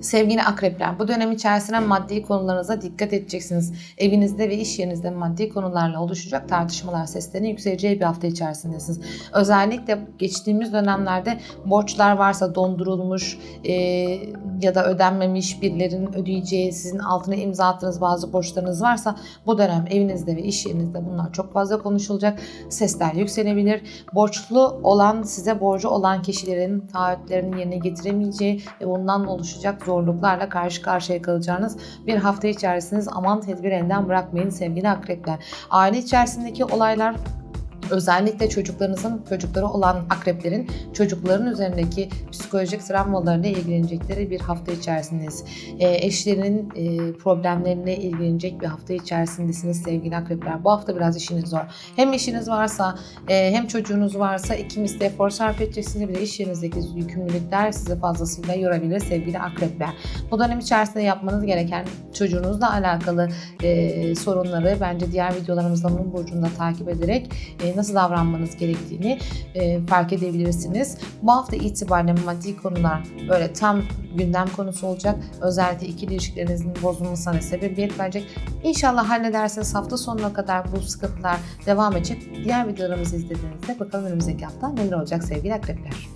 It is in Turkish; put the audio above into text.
Sevgili akrepler, bu dönem içerisinde maddi konularınıza dikkat edeceksiniz. Evinizde ve iş yerinizde maddi konularla oluşacak tartışmalar seslerinin yükseleceği bir hafta içerisindesiniz. Özellikle geçtiğimiz dönemlerde borçlar varsa dondurulmuş e, ya da ödenmemiş birilerinin ödeyeceği, sizin altına imza attığınız bazı borçlarınız varsa bu dönem evinizde ve iş yerinizde bunlar çok fazla konuşulacak. Sesler yükselebilir. Borçlu olan, size borcu olan kişilerin taahhütlerini yerine getiremeyeceği ve bundan oluşacak zorluklarla karşı karşıya kalacağınız bir hafta içerisindeyiz. Aman tedbir elden bırakmayın sevgili akrepler. Aile içerisindeki olaylar özellikle çocuklarınızın çocukları olan akreplerin çocukların üzerindeki psikolojik travmalarıyla ilgilenecekleri bir hafta içerisindeyiz. E, eşlerinin e, problemlerine ilgilenecek bir hafta içerisindesiniz sevgili akrepler. Bu hafta biraz işiniz zor. Hem işiniz varsa e, hem çocuğunuz varsa ikimiz de efor sarf edeceksiniz. Bir de iş yerinizdeki yükümlülükler sizi fazlasıyla yorabilir sevgili akrepler. Bu dönem içerisinde yapmanız gereken çocuğunuzla alakalı e, sorunları bence diğer videolarımızda bunun burcunda takip ederek e, nasıl davranmanız gerektiğini e, fark edebilirsiniz. Bu hafta itibariyle maddi konular böyle tam gündem konusu olacak. Özellikle ikili ilişkilerinizin bozulmasına sebebiyet verecek. İnşallah hallederseniz hafta sonuna kadar bu sıkıntılar devam edecek. Diğer videolarımızı izlediğinizde bakalım önümüzdeki hafta neler olacak sevgili akrepler.